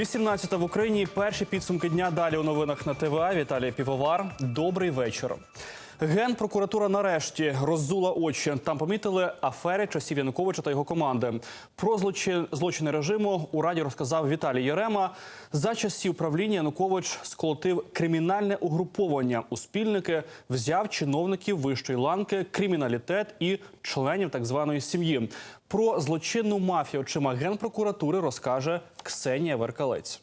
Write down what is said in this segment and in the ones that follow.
18 в Україні. Перші підсумки дня далі у новинах на ТВА. Віталій Півовар. Добрий вечір. Генпрокуратура нарешті роззула очі. Там помітили афери часів Януковича та його команди. Про злочин, злочини режиму у раді розказав Віталій Єрема. За часів правління Янукович сколотив кримінальне угруповання у спільники, взяв чиновників вищої ланки, криміналітет і членів так званої сім'ї. Про злочинну мафію очима генпрокуратури розкаже Ксенія Веркалець.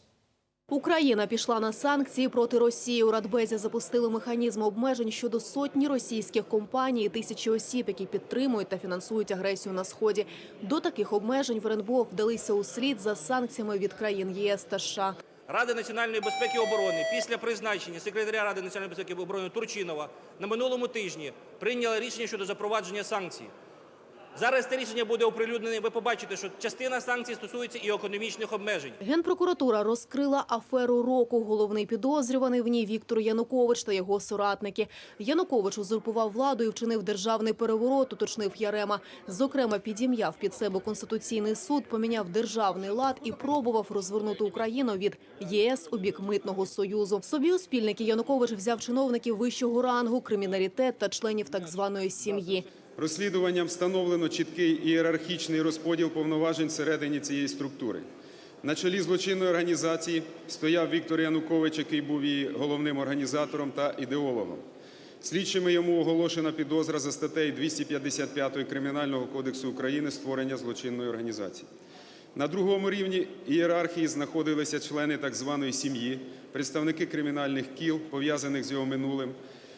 Україна пішла на санкції проти Росії. У Радбезі запустили механізм обмежень щодо сотні російських компаній і тисячі осіб, які підтримують та фінансують агресію на сході. До таких обмежень в РНБО вдалися у слід за санкціями від країн ЄС та США. Рада національної безпеки і оборони після призначення секретаря Ради національної безпеки і оборони Турчинова на минулому тижні прийняла рішення щодо запровадження санкцій. Зараз це рішення буде оприлюднене. Ви побачите, що частина санкцій стосується і економічних обмежень. Генпрокуратура розкрила аферу року. Головний підозрюваний в ній Віктор Янукович та його соратники. Янукович узурпував владу і вчинив державний переворот, уточнив Ярема. Зокрема, підім'яв під себе конституційний суд, поміняв державний лад і пробував розвернути Україну від ЄС у бік митного союзу. Собі у спільники Янукович взяв чиновників вищого рангу, криміналітет та членів так званої сім'ї. Розслідуванням встановлено чіткий ієрархічний розподіл повноважень всередині цієї структури. На чолі злочинної організації стояв Віктор Янукович, який був її головним організатором та ідеологом. Слідчими йому оголошена підозра за статтею 255 Кримінального кодексу України створення злочинної організації. На другому рівні ієрархії знаходилися члени так званої сім'ї, представники кримінальних кіл, пов'язаних з його минулим,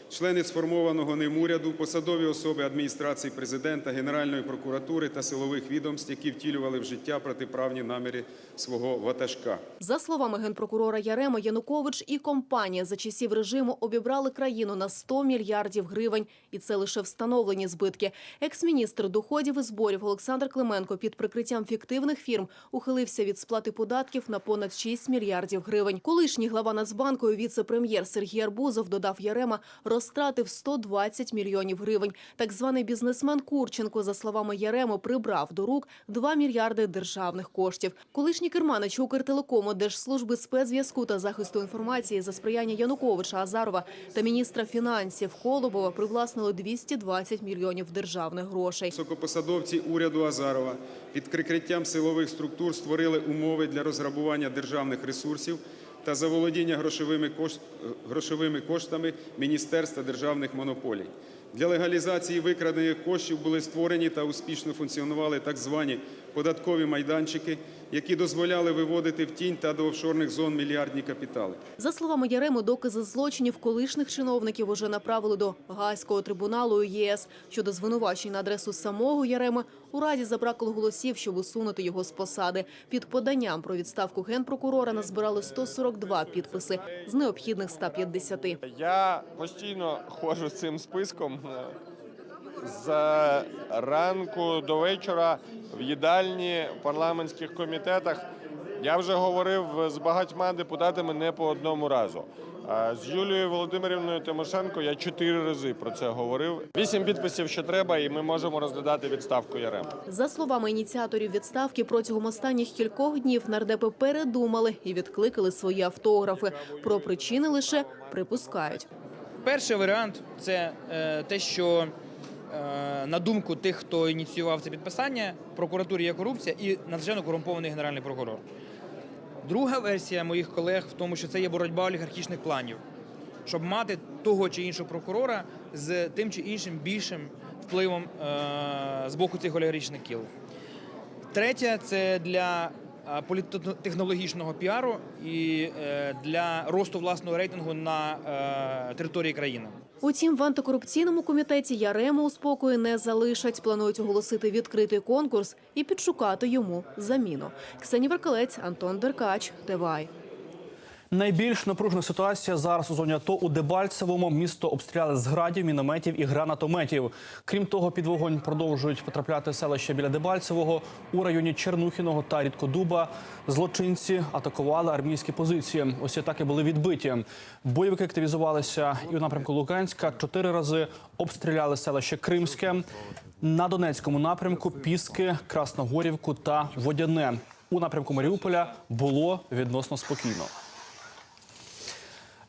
члени сформованого ним уряду, посадові особи адміністрації президента, Генеральної прокуратури та силових відомств, які втілювали в життя протиправні наміри свого ватажка. За словами генпрокурора Ярема, Янукович і компанія за часів режиму обібрали країну на 100 мільярдів гривень. І це лише встановлені збитки. Екс-міністр доходів і зборів Олександр Клименко під прикриттям фіктивних фірм ухилився від сплати податків на понад 6 мільярдів гривень. Колишній глава Нацбанку віце-прем'єр Сергій Арбузов додав Ярема, розтратив 120 мільйонів гривень. Так званий бізнесмен Курченко, за словами Ярему, прибрав до рук 2 мільярди державних коштів. Колишній керманич Укртелекому, Держслужби спецзв'язку та захисту інформації за сприяння Януковича Азарова та міністра фінансів Колобова привласнили 220 мільйонів державних грошей. Високопосадовці уряду Азарова під прикриттям силових структур створили умови для розграбування державних ресурсів та заволодіння грошовими, кош... грошовими коштами Міністерства державних монополій. Для легалізації викрадених коштів були створені та успішно функціонували так звані податкові майданчики, які дозволяли виводити в тінь та до офшорних зон мільярдні капітали. За словами Яреми, докази злочинів колишніх чиновників уже направили до Гаазького трибуналу ЄС. Щодо звинувачень на адресу самого Яреми, у Раді забракло голосів, щоб усунути його з посади. Під поданням про відставку генпрокурора назбирали 142 підписи з необхідних 150. Я постійно ходжу з цим списком з ранку до вечора в їдальні в парламентських комітетах. Я вже говорив з багатьма депутатами не по одному разу. А З Юлією Володимирівною Тимошенко я чотири рази про це говорив. Вісім підписів, що треба, і ми можемо розглядати відставку Ярема. За словами ініціаторів відставки, протягом останніх кількох днів нардепи передумали і відкликали свої автографи. Про причини лише припускають. Перший варіант це е, те, що на думку тих, хто ініціював це підписання, в прокуратурі є корупція і надзвичайно корумпований генеральний прокурор. Друга версія моїх колег в тому, що це є боротьба олігархічних планів, щоб мати того чи іншого прокурора з тим чи іншим більшим впливом е, з боку цих олігархічних кіл. Третє це для е, політтехнологічного піару і е, для росту власного рейтингу на е, території країни. Утім, в антикорупційному комітеті Ярему у спокої не залишать. Планують оголосити відкритий конкурс і підшукати йому заміну. Ксенія Веркалець, Антон Деркач, ТВАЙ. Найбільш напружена ситуація зараз у зоні АТО у Дебальцевому. Місто обстріляли з градів, мінометів і гранатометів. Крім того, під вогонь продовжують потрапляти селища біля Дебальцевого у районі Чернухіного та Рідкодуба. Злочинці атакували армійські позиції. Ось атаки були відбиті. Бойовики активізувалися і у напрямку Луганська. Чотири рази обстріляли селище Кримське. На Донецькому напрямку Піски, Красногорівку та Водяне. у напрямку Маріуполя було відносно спокійно.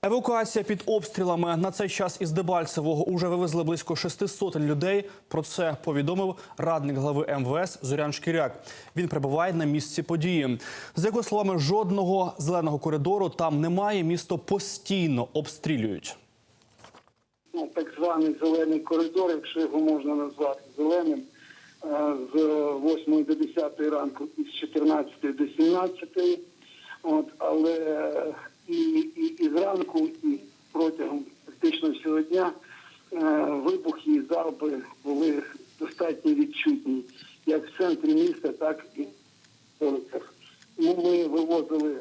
Евакуація під обстрілами на цей час із Дебальцевого уже вивезли близько шести сотень людей. Про це повідомив радник глави МВС Зорян Шкіряк. Він перебуває на місці події. За його словами, жодного зеленого коридору там немає. Місто постійно обстрілюють. ну, так званий зелений коридор, якщо його можна назвати зеленим, е, з 8 до 10 ранку і з 14 до 17. От, але і, і, і зранку, і протягом практично всього дня е, вибухи і залпи були достатньо відчутні, як в центрі міста, так і в вулицях. Ми вивозили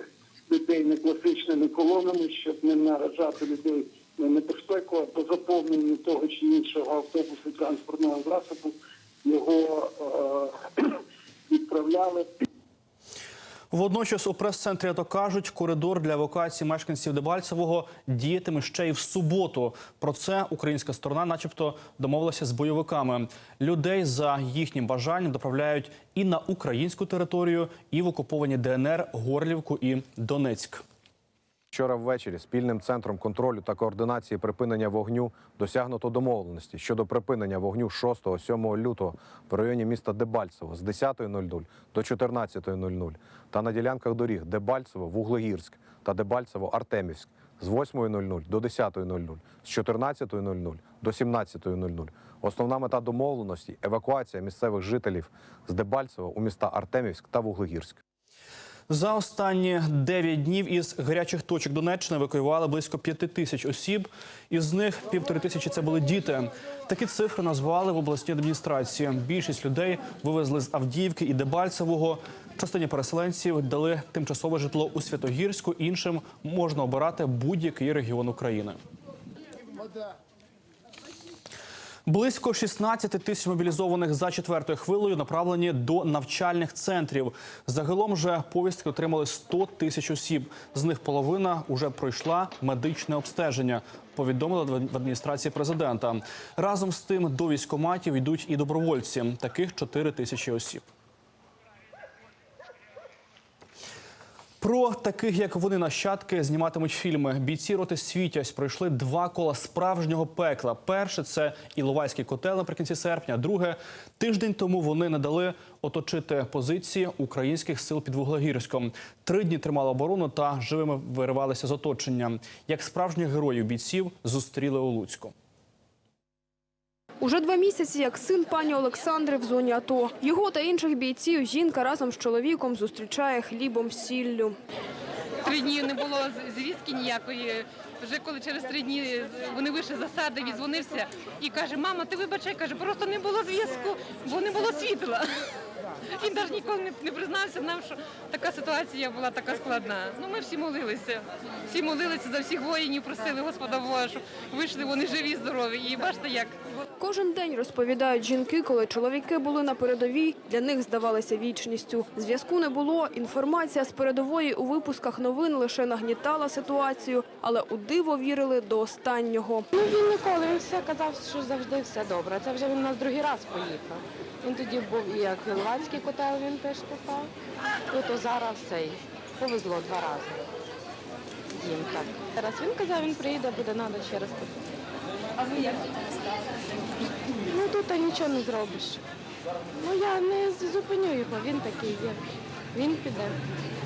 людей не класичними колонами, щоб не наражати людей на небезпеку, а по заповненню того чи іншого автобусу транспортного засобу його е, відправляли. Водночас у прес-центрі то кажуть, коридор для евакуації мешканців Дебальцевого діятиме ще й в суботу. Про це українська сторона, начебто, домовилася з бойовиками. Людей за їхнім бажанням доправляють і на українську територію, і в окуповані ДНР, Горлівку і Донецьк. Вчора ввечері спільним центром контролю та координації припинення вогню досягнуто домовленості щодо припинення вогню 6-7 лютого в районі міста Дебальцево з 10.00 до 14.00 та на ділянках доріг Дебальцево, Вуглегірськ та Дебальцево, Артемівськ з 8.00 до 10.00, з 14.00 до 17.00. Основна мета домовленості евакуація місцевих жителів з Дебальцево у міста Артемівськ та Вуглегірськ. За останні 9 днів із гарячих точок Донеччини евакуювали близько 5 тисяч осіб. Із них півтори тисячі це були діти. Такі цифри назвали в обласній адміністрації. Більшість людей вивезли з Авдіївки і Дебальцевого. Частині переселенців дали тимчасове житло у Святогірську. Іншим можна обирати будь-який регіон України. Близько 16 тисяч мобілізованих за четвертою хвилею направлені до навчальних центрів. Загалом же повістки отримали 100 тисяч осіб. З них половина вже пройшла медичне обстеження. Повідомили в адміністрації президента. Разом з тим до військоматів йдуть і добровольці. Таких 4 тисячі осіб. Про таких, як вони нащадки, зніматимуть фільми. Бійці роти Світязь пройшли два кола справжнього пекла. Перше це Іловайський котел наприкінці серпня. Друге тиждень тому вони не дали оточити позиції українських сил під Вуглегірськом. Три дні тримали оборону та живими виривалися з оточення. Як справжніх героїв бійців зустріли у Луцьку. Уже два місяці, як син пані Олександри в зоні АТО. Його та інших бійців жінка разом з чоловіком зустрічає хлібом сіллю. Три дні не було звістки ніякої. Вже коли через три дні вони вийшли з засади, відзвонився і каже: Мама, ти вибачай, каже, просто не було зв'язку, бо не було світла. Він навіть ніколи не, не признався нам, що така ситуація була така складна. Ну ми всі молилися. Всі молилися за всіх воїнів, просили Господа Бога, щоб вийшли вони живі, здорові. І бачите, як Кожен день розповідають жінки, коли чоловіки були на передовій, для них здавалися вічністю. Зв'язку не було. Інформація з передової у випусках новин лише нагнітала ситуацію, але у диво вірили до останнього. Ну він ніколи він все казав, що завжди все добре. Це вже він у нас другий раз поїхав. Він тоді був і як Ілвацький котел він теж попав. Ну то зараз цей повезло два рази. Їм так. Зараз він казав, він приїде, буде треба ще раз. А ви як Ну тут нічого не зробиш. Ну я не зупиню його, він такий є. Він піде.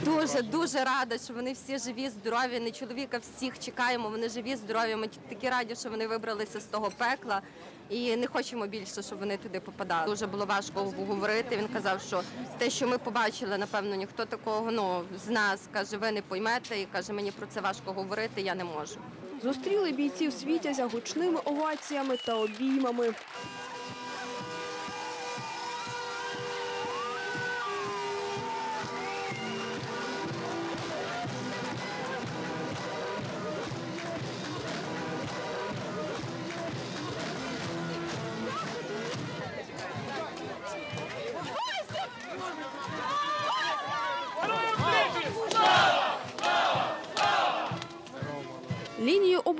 Дуже дуже рада, що вони всі живі, здорові. Не чоловіка всіх чекаємо. Вони живі, здорові. Ми такі раді, що вони вибралися з того пекла. І не хочемо більше, щоб вони туди попадали. Дуже було важко говорити. Він казав, що те, що ми побачили, напевно, ніхто такого ну з нас каже, ви не поймете. І каже, мені про це важко говорити. Я не можу. Зустріли бійців світязя гучними оваціями та обіймами.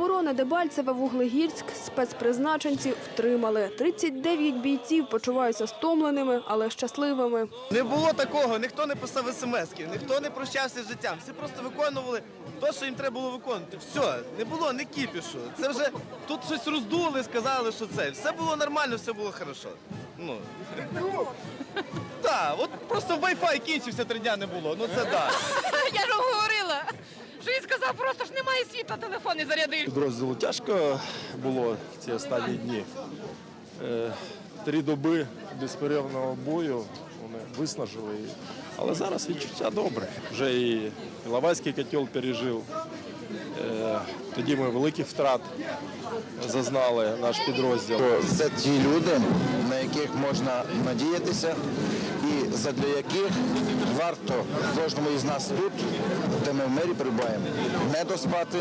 Оборони Дебальцеве Вуглегірськ спецпризначенці підтримали. 39 бійців почуваються стомленими, але щасливими. Не було такого, ніхто не писав смс-ки, ніхто не прощався з життям. Всі просто виконували те, що їм треба було виконувати. Все, не було ні кіпішу. Це вже тут щось роздули, сказали, що це. Все було нормально, все було хорошо. Ну. Так, от просто Wi-Fi кінчився, три дня не було. Ну це так. Я ж говорила, що сказав, просто ж немає світла, телефон не зарядив. Підрозділу тяжко було ці останні дні. Е, Три доби безперервного бою вони виснажили. Але зараз відчуття добре. Вже і Іловайський котел пережив. Е, Тоді ми великих втрат зазнали наш підрозділ. Це ті люди, на яких можна надіятися, і задля яких варто кожному із нас тут, де ми в мирі перебуваємо, не доспати,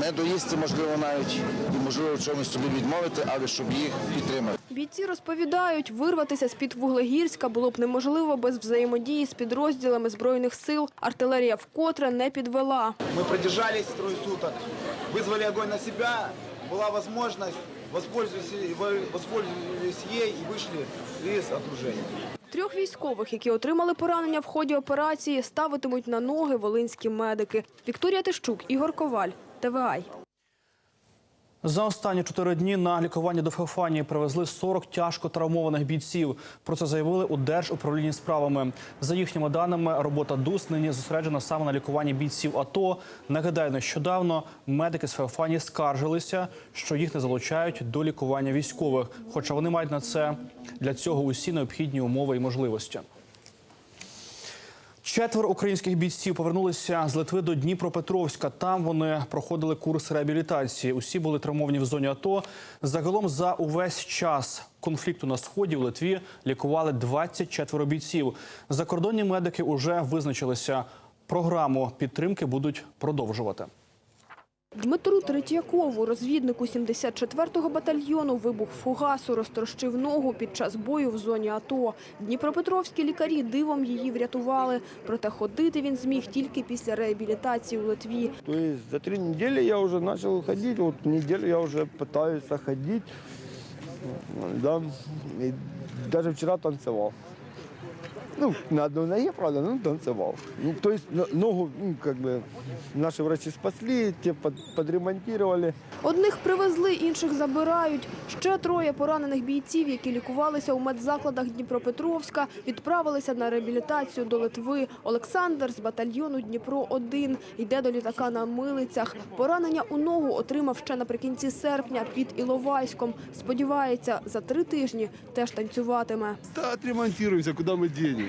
не доїсти, можливо, навіть і можливо в чомусь собі відмовити, але щоб їх підтримати. Бійці розповідають, вирватися з-під Вуглегірська було б неможливо без взаємодії з підрозділами Збройних сил. Артилерія вкотре не підвела. Ми продержались трое суток, визвали огонь на себе, була можливість, воспользовались ей і вийшли із окруження. Трьох військових, які отримали поранення в ході операції, ставитимуть на ноги волинські медики. Вікторія Тищук, Ігор Коваль, ТВАЙ. За останні чотири дні на лікування до Феофанії привезли 40 тяжко травмованих бійців. Про це заявили у Держуправлінні справами. За їхніми даними, робота ДУС нині зосереджена саме на лікуванні бійців АТО. Нагадаю, нещодавно медики з Феофанії скаржилися, що їх не залучають до лікування військових, хоча вони мають на це для цього усі необхідні умови і можливості. Четверо українських бійців повернулися з Литви до Дніпропетровська. Там вони проходили курс реабілітації. Усі були травмовані в зоні АТО. Загалом за увесь час конфлікту на сході в Литві лікували 24 бійців. Закордонні медики вже визначилися. Програму підтримки будуть продовжувати. Дмитру Третьякову, розвіднику 74-го батальйону, вибух фугасу розтрощив ногу під час бою в зоні АТО. Дніпропетровські лікарі дивом її врятували. Проте ходити він зміг тільки після реабілітації у Литві. То есть за три недели я уже начал ходить, вот неделю я уже пытаюсь ходить. Да. И даже вчера танцевал. Ну, на одной ноге, правда, но танцевал. Ну, то есть ногу, ну, как бы, наши врачи спасли, те под- подремонтировали. Одних привезли, інших забирають. Ще троє поранених бійців, які лікувалися у медзакладах Дніпропетровська, відправилися на реабілітацію до Литви. Олександр з батальйону Дніпро-1 йде до літака на милицях. Поранення у ногу отримав ще наприкінці серпня під Іловайськом. Сподівається, за три тижні теж танцюватиме. Да,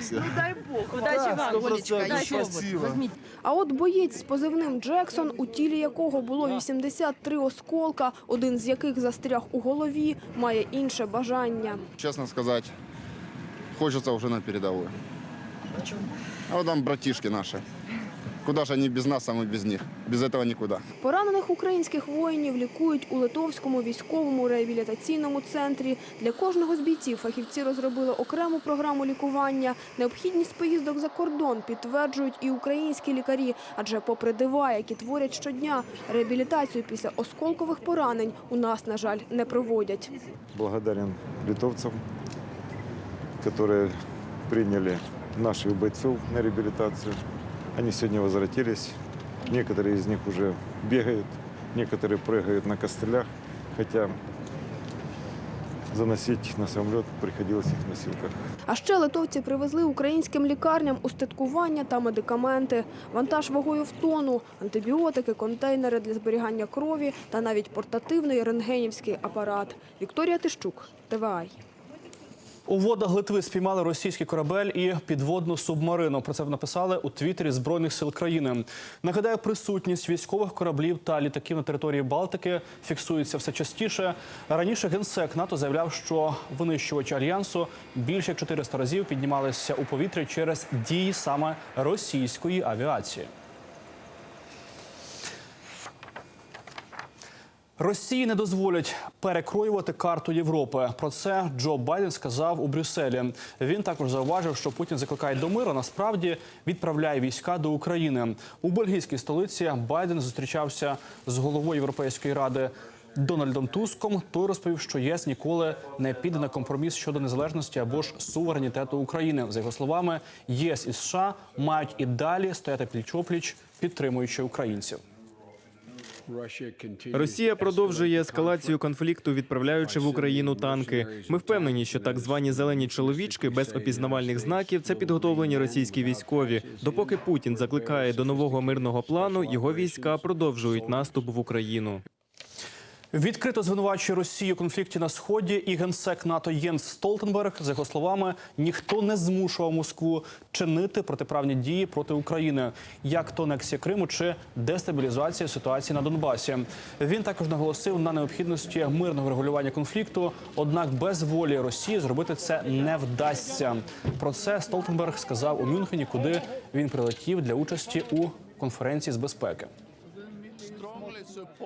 куда дай Бог. Удачі вам, Олечка, спасибо. А от боєць з позивним Джексон, у тілі якого було 83 осколка, один з яких застряг у голові, має інше бажання. Чесно сказати, хочеться вже на передову. А вот там братишки наші. Куда ж вони без нас, а ми без них? Без цього нікуди. Поранених українських воїнів лікують у Литовському військовому реабілітаційному центрі. Для кожного з бійців фахівці розробили окрему програму лікування. Необхідність поїздок за кордон підтверджують і українські лікарі. Адже, попри дива, які творять щодня, реабілітацію після осколкових поранень у нас, на жаль, не проводять. Благодарен литовцам, которые приняли наших бойцов на реабилитацию. Они сегодня возвратились. Некоторые из них уже бегают, некоторые прыгают на костылях, хотя заносить на самолет приходилось их в носилках. А ще литовці привезли українським лікарням устаткування та медикаменти, вантаж вагою в тонну, антибіотики, контейнери для зберігання крові та навіть портативний рентгенівський апарат. Вікторія Тищук, ТВАЙ. У водах Литви спіймали російський корабель і підводну субмарину. Про це написали у твіттері збройних сил країни. Нагадаю, присутність військових кораблів та літаків на території Балтики фіксується все частіше. Раніше генсек НАТО заявляв, що винищувачі альянсу більше як 400 разів піднімалися у повітря через дії саме російської авіації. Росії не дозволять перекроювати карту Європи. Про це Джо Байден сказав у Брюсселі. Він також зауважив, що Путін закликає до миру. Насправді відправляє війська до України. У бельгійській столиці Байден зустрічався з головою Європейської ради Дональдом Туском. Той розповів, що ЄС ніколи не піде на компроміс щодо незалежності або ж суверенітету України. За його словами, ЄС і США мають і далі стояти пліч-опліч, підтримуючи українців. Росія продовжує ескалацію конфлікту, відправляючи в Україну танки. Ми впевнені, що так звані зелені чоловічки без опізнавальних знаків це підготовлені російські військові. Допоки Путін закликає до нового мирного плану, його війська продовжують наступ в Україну. Відкрито звинувачує Росію конфлікті на сході. І генсек НАТО Єнс Столтенберг, за його словами, ніхто не змушував Москву чинити протиправні дії проти України, як то анексія Криму чи дестабілізація ситуації на Донбасі. Він також наголосив на необхідності мирного регулювання конфлікту. Однак без волі Росії зробити це не вдасться. Про це Столтенберг сказав у Мюнхені, куди він прилетів для участі у конференції з безпеки.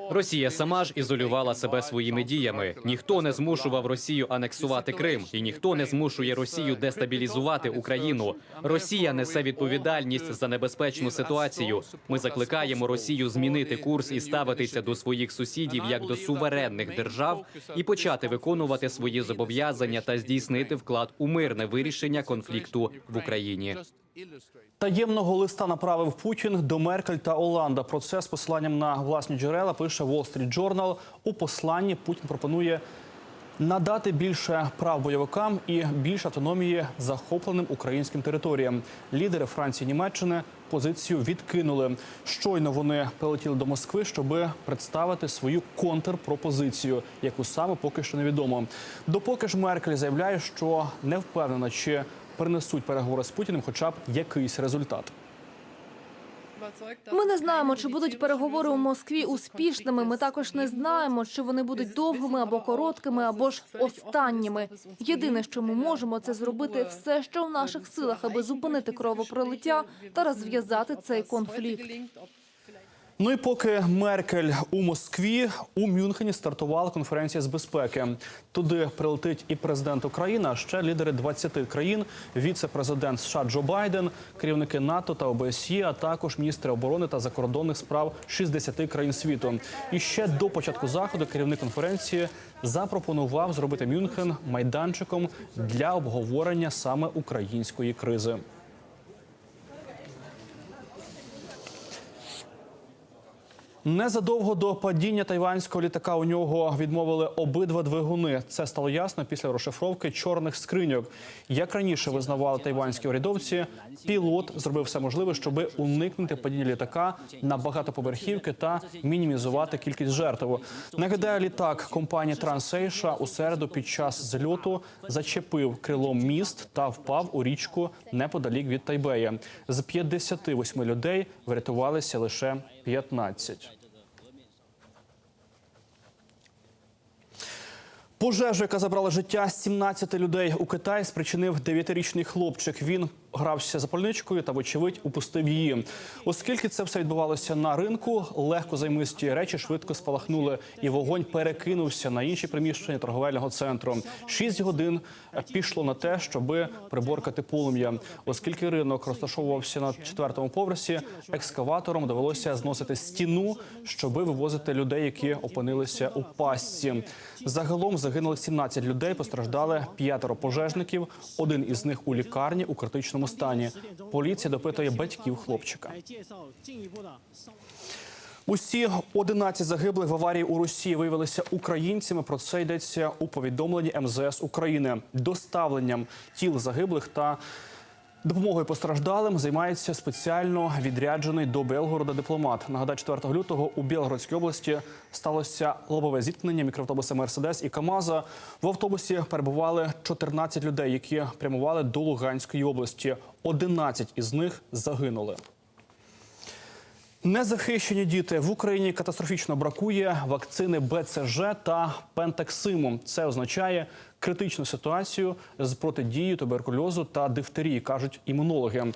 Росія сама ж ізолювала себе своїми діями. Ніхто не змушував Росію анексувати Крим, і ніхто не змушує Росію дестабілізувати Україну. Росія несе відповідальність за небезпечну ситуацію. Ми закликаємо Росію змінити курс і ставитися до своїх сусідів як до суверенних держав і почати виконувати свої зобов'язання та здійснити вклад у мирне вирішення конфлікту в Україні. Таємного листа направив Путін до Меркель та Оланда. Про це з посиланням на власні джерела пише Wall Street Journal. У посланні Путін пропонує надати більше прав бойовикам і більше автономії захопленим українським територіям. Лідери Франції і Німеччини позицію відкинули. Щойно вони прилетіли до Москви, щоб представити свою контрпропозицію, яку саме поки що невідомо. Допоки ж Меркель заявляє, що не впевнена, чи принесуть переговори з Путіним, хоча б якийсь результат. Ми не знаємо, чи будуть переговори у Москві успішними. Ми також не знаємо, чи вони будуть довгими або короткими, або ж останніми. Єдине, що ми можемо, це зробити все, що в наших силах, аби зупинити кровопролиття та розв'язати цей конфлікт. Ну і поки Меркель у Москві у Мюнхені стартувала конференція з безпеки. Туди прилетить і президент України, а ще лідери 20 країн, віце-президент США Джо Байден, керівники НАТО та ОБСЄ, а також міністри оборони та закордонних справ 60 країн світу. І ще до початку заходу керівник конференції запропонував зробити Мюнхен майданчиком для обговорення саме української кризи. Незадовго до падіння тайванського літака у нього відмовили обидва двигуни. Це стало ясно після розшифровки чорних скриньок. Як раніше визнавали тайванські урядовці, пілот зробив все можливе, щоб уникнути падіння літака на багатоповерхівки та мінімізувати кількість жертв. Нагадаю, літак компанії Трансейша у середу під час зльоту зачепив крилом міст та впав у річку неподалік від Тайбея. З 58 людей врятувалися лише 15. Пожежу, яка забрала життя 17 людей у Китаї, спричинив 9-річний хлопчик. Він грався запальничкою та, вочевидь, упустив її. Оскільки це все відбувалося на ринку, легко займисті речі швидко спалахнули, і вогонь перекинувся на інші приміщення торговельного центру. Шість годин пішло на те, щоб приборкати полум'я. Оскільки ринок розташовувався на четвертому поверсі, екскаватором довелося зносити стіну, щоб вивозити людей, які опинилися у пастці. Загалом загинули 17 людей, постраждали п'ятеро пожежників. Один із них у лікарні у критичному стані. Поліція допитує батьків хлопчика. Усі 11 загиблих в аварії у Росії виявилися українцями. Про це йдеться у повідомленні МЗС України. Доставленням тіл загиблих та допомогою постраждалим займається спеціально відряджений до Белгорода дипломат. Нагадаю, 4 лютого у Білгородській області сталося лобове зіткнення мікроавтобуса Мерседес і Камаза. В автобусі перебували 14 людей, які прямували до Луганської області. 11 із них загинули. Незахищені діти в Україні катастрофічно бракує вакцини БЦЖ та пентаксиму. Це означає критичну ситуацію з протидією туберкульозу та дифтерії, кажуть імунологи.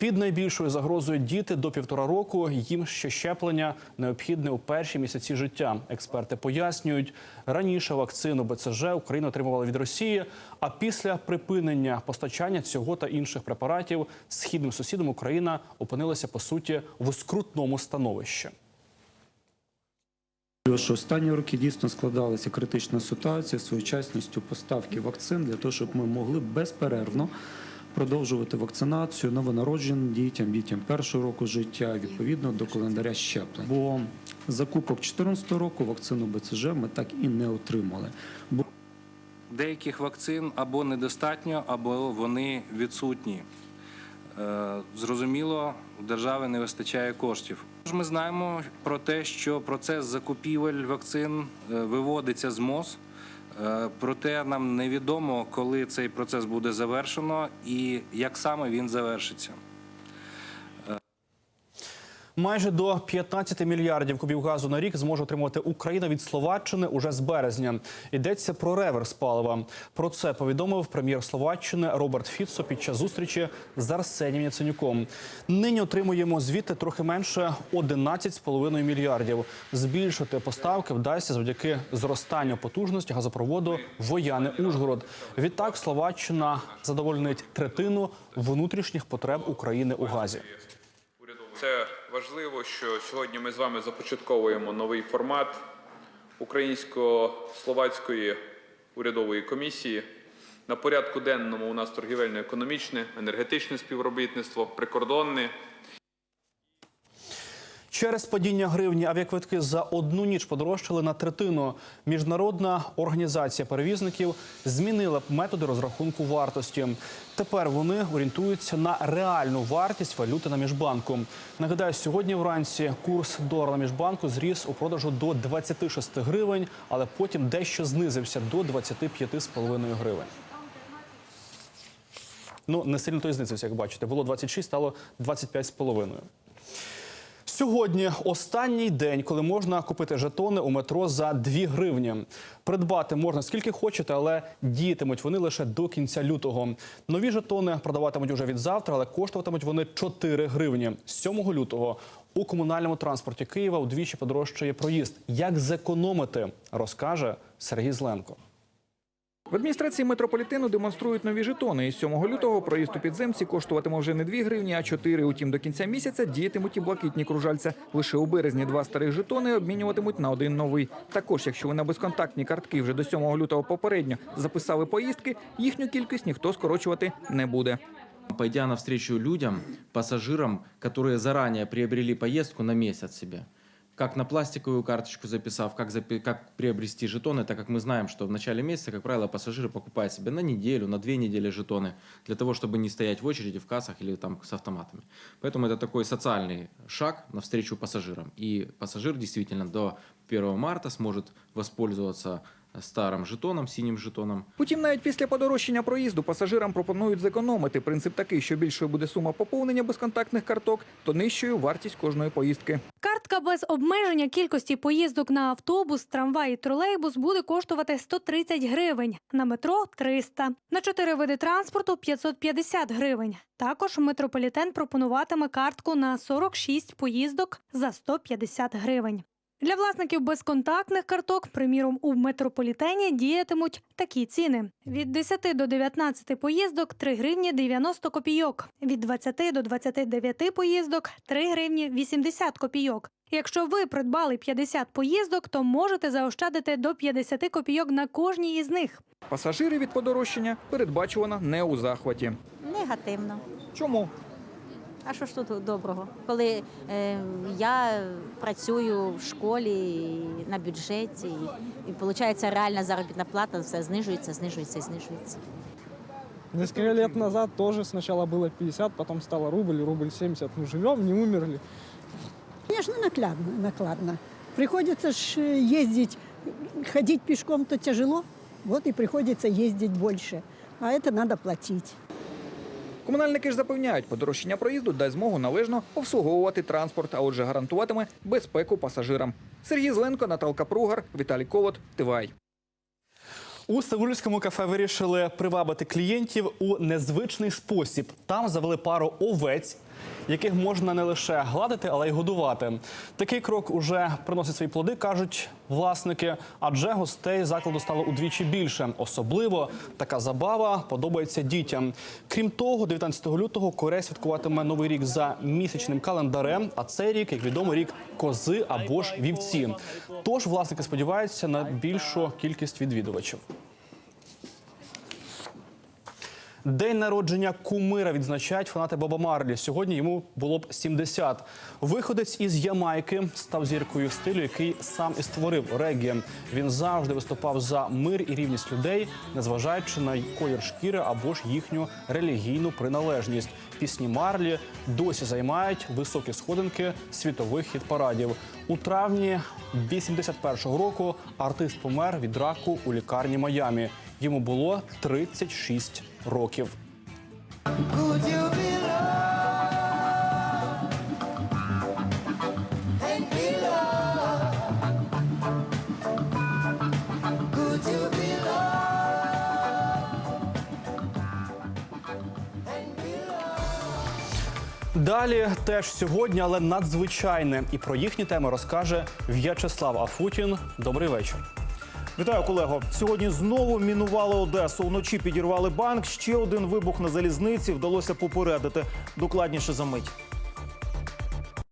Під найбільшою загрозою діти до півтора року їм ще щеплення необхідне у перші місяці життя. Експерти пояснюють, раніше вакцину БЦЖ Україна отримувала від Росії. А після припинення постачання цього та інших препаратів східним сусідом Україна опинилася по суті в скрутному становищі. Що останні роки дійсно складалася критична ситуація з своєчасністю поставки вакцин для того, щоб ми могли безперервно продовжувати вакцинацію новонародженим дітям, дітям першого року життя відповідно до календаря щеплень. Бо закупок 2014 року вакцину БЦЖ ми так і не отримали. Бо Деяких вакцин або недостатньо, або вони відсутні. Е, Зрозуміло, у держави не вистачає коштів. Ми знаємо про те, що процес закупівель вакцин е, виводиться з МОЗ. Е, Проте нам невідомо, коли цей процес буде завершено і як саме він завершиться. Майже до 15 мільярдів кубів газу на рік зможе отримувати Україна від Словаччини уже з березня. Йдеться про реверс палива. Про це повідомив прем'єр Словаччини Роберт Фіцо під час зустрічі з Арсенієм Яценюком. Нині отримуємо звідти трохи менше 11,5 мільярдів. Збільшити поставки вдасться завдяки зростанню потужності газопроводу Вояни-Ужгород. Відтак Словаччина задовольнить третину внутрішніх потреб України у газі. Це важливо, що сьогодні ми з вами започатковуємо новий формат українсько-словацької урядової комісії. На порядку денному у нас торгівельно-економічне, енергетичне співробітництво, прикордонне. Через падіння гривні авіаквитки за одну ніч подорожчали на третину. Міжнародна організація перевізників змінила методи розрахунку вартості. Тепер вони орієнтуються на реальну вартість валюти на міжбанку. Нагадаю, сьогодні вранці курс долара на міжбанку зріс у продажу до 26 гривень, але потім дещо знизився до 25,5 гривень. Ну не сильно то знизився, як бачите. Було 26, стало 25,5. Сьогодні останній день, коли можна купити жетони у метро за 2 гривні. Придбати можна скільки хочете, але діятимуть вони лише до кінця лютого. Нові жетони продаватимуть уже від завтра, але коштуватимуть вони 4 гривні. З 7 лютого у комунальному транспорті Києва удвічі подорожчає проїзд. Як зекономити, розкаже Сергій Зленко. В адміністрації метрополітену демонструють нові жетони. Із 7 лютого проїзд у підземці коштуватиме вже не 2 гривні, а 4. Утім, до кінця місяця діятимуть і блакитні кружальця. Лише у березні два старих жетони обмінюватимуть на один новий. Також, якщо ви на безконтактні картки вже до 7 лютого попередньо записали поїздки, їхню кількість ніхто скорочувати не буде. Пойдя навстречу людям, пассажирам, которые заранее приобрели поездку на месяц себе, как на пластиковую карточку записав, как, запи- как приобрести жетоны, так как мы знаем, что в начале месяца, как правило, пассажиры покупают себе на неделю, на две недели жетоны, для того, чтобы не стоять в очереди в кассах или там с автоматами. Поэтому это такой социальный шаг навстречу пассажирам. И пассажир действительно до 1 марта сможет воспользоваться старым жетоном, синим жетоном, Утім, навіть після подорожчання проїзду пасажирам пропонують зекономити. Принцип такий, що більшою буде сума поповнення безконтактних карток, то нижчою вартість кожної поїздки. Картка без обмеження кількості поїздок на автобус, трамвай і тролейбус буде коштувати 130 гривень, на метро 300. На чотири види транспорту 550 гривень. Також метрополітен пропонуватиме картку на 46 поїздок за 150 гривень. Для власників безконтактних карток, приміром, у метрополітені діятимуть такі ціни: від 10 до 19 поїздок 3 гривні 90 копійок, від 20 до 29 поїздок 3 гривні 80 копійок. Якщо ви придбали 50 поїздок, то можете заощадити до 50 копійок на кожній із них. Пасажири від подорожчання передбачувано не у захваті. Негативно. Чому? А що ж тут доброго? Коли е, я працюю в школі і на бюджеті, і, і виходить реальна заробітна плата, все знижується, знижується і знижується. Несколько лет назад тоже сначала было 50, потом стало рубль, рубль 70. Ну, живем, не умерли. Конечно, накладно, накладно. Приходится ж э, ездить, ходить пешком то тяжело, вот и приходится ездить больше. А это надо платить. Комунальники ж запевняють, подорожчання проїзду дасть змогу належно обслуговувати транспорт, а отже гарантуватиме безпеку пасажирам. Сергій Зленко, Наталка Пругар, Віталій Колот, Тивай. У Сеульському кафе вирішили привабити клієнтів у незвичний спосіб. Там завели пару овець, яких можна не лише гладити, але й годувати. Такий крок уже приносить свої плоди, кажуть власники, адже гостей закладу стало удвічі більше. Особливо така забава подобається дітям. Крім того, 19 лютого Корея святкуватиме новий рік за місячним календарем. А цей рік, як відомо, рік кози або ж вівці. Тож власники сподіваються на більшу кількість відвідувачів. День народження кумира відзначають фанати Боба Марлі. Сьогодні йому було б 70. Виходець із Ямайки став зіркою стилю, який сам і створив реггі. Він завжди виступав за мир і рівність людей, незважаючи на колір шкіри або ж їхню релігійну приналежність. Пісні Марлі досі займають високі сходинки світових хіт-парадів. У травні 81-го року артист помер від раку у лікарні Майамі. Йому було 36 років. Далі теж сьогодні, але надзвичайне. І про їхні теми розкаже В'ячеслав Афутін. Добрий вечір. Вітаю, колего. Сьогодні знову мінували Одесу. Вночі підірвали банк. Ще один вибух на залізниці вдалося попередити. Докладніше за мить.